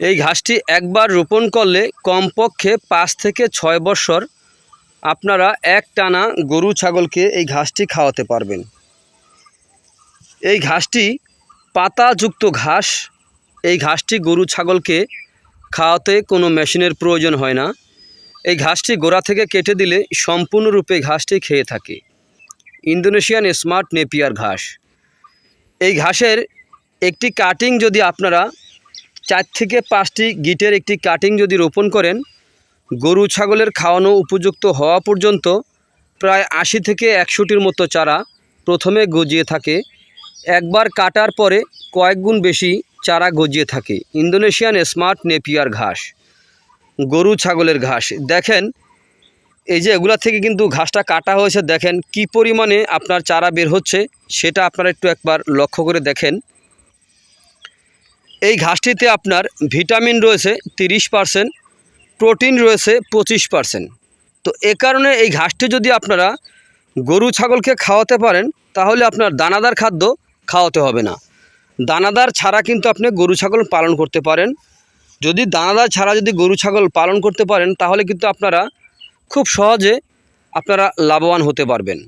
এই ঘাসটি একবার রোপণ করলে কমপক্ষে পাঁচ থেকে ছয় বছর আপনারা এক টানা গরু ছাগলকে এই ঘাসটি খাওয়াতে পারবেন। এই ঘাসটি পাতাযুক্ত ঘাস। এই ঘাসটি গরু ছাগলকে খাওয়াতে কোনো মেশিনের প্রয়োজন হয় না। এই ঘাসটি গোড়া থেকে কেটে দিলে সম্পূর্ণরূপে ঘাসটি খেয়ে থাকে। ইন্দোনেশিয়ান স্মার্ট নেপিয়ার ঘাস। এই ঘাসের একটি কাটিং যদি আপনারা চার থেকে পাঁচটি গিটের একটি কাটিং যদি রোপণ করেন, গরু ছাগলের খাওয়ানো উপযুক্ত হওয়া পর্যন্ত প্রায় আশি থেকে একশোটির মতো চারা প্রথমে গজিয়ে থাকে। একবার কাটার পরে কয়েক গুণ বেশি চারা গজিয়ে থাকে। ইন্দোনেশিয়ান স্মার্ট নেপিয়ার ঘাস, গরু ছাগলের ঘাস। দেখেন, এই যে এগুলা থেকে কিন্তু ঘাসটা কাটা হয়েছে। দেখেন, কি পরিমাণে আপনার চারা বের হচ্ছে, সেটা আপনারা একটু একবার লক্ষ্য করে দেখেন। এই ঘাসটিতে আপনার ভিটামিন রয়েছে তিরিশ পারসেন্ট, প্রোটিন রয়েছে পঁচিশ পারসেন্ট। তো এ কারণে এই ঘাসটি যদি আপনারা গরু ছাগলকে খাওয়াতে পারেন, তাহলে আপনার দানাদার খাদ্য খাওয়াতে হবে না। দানাদার ছাড়া কিন্তু আপনি গরু ছাগল পালন করতে পারেন। যদি দানাদার ছাড়া যদি গরু ছাগল পালন করতে পারেন, তাহলে কিন্তু আপনারা খুব সহজে আপনারা লাভবান হতে পারবেন।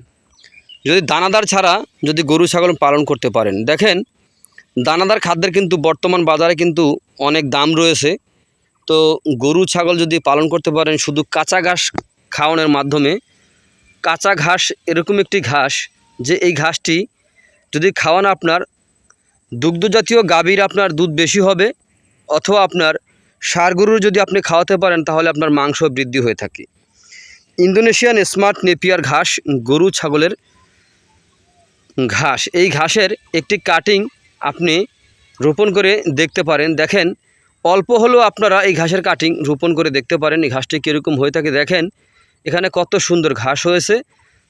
যদি দানাদার ছাড়া যদি গরু ছাগল পালন করতে পারেন, দেখেন দানাদার খাদ্যের কিন্তু বর্তমান বাজারে কিন্তু অনেক দাম রয়েছে। তো গরু, ছাগল যদি পালন করতে পারেন, শুধু কাঁচা ঘাস খাওয়ানোর মাধ্যমে, কাঁচা ঘাস এরকম একটি ঘাস যে এই ঘাসটি যদি খাওয়ান আপনার দুগ্ধজাতীয় গাভীর আপনার দুধ বেশি হবে, অথবা আপনার ষাঁড় গরুর যদি আপনি খাওয়াতে পারেন, তাহলে আপনার মাংস বৃদ্ধি হয়ে থাকে। ইন্দোনেশিয়ান স্মার্ট নেপিয়ার ঘাস গরু, ছাগলের ঘাস। এই ঘাসের একটি কাটিং আপনি রোপণ করে দেখতে পারেন। দেখেন, অল্প হলেও আপনারা এই ঘাসের কাটিং রোপণ করে দেখতে পারেন। এই ঘাসটি কীরকম হয়ে থাকে দেখেন, এখানে কত সুন্দর ঘাস হয়েছে।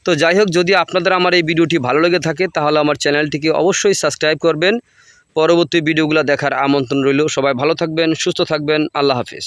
তো যাই হোক, যদি আপনাদের আমার এই ভিডিওটি ভালো লেগে থাকে, তাহলে আমার চ্যানেলটিকে অবশ্যই সাবস্ক্রাইব করবেন। পরবর্তী ভিডিওগুলো দেখার আমন্ত্রণ রইল। সবাই ভালো থাকবেন, সুস্থ থাকবেন। আল্লাহ হাফিজ।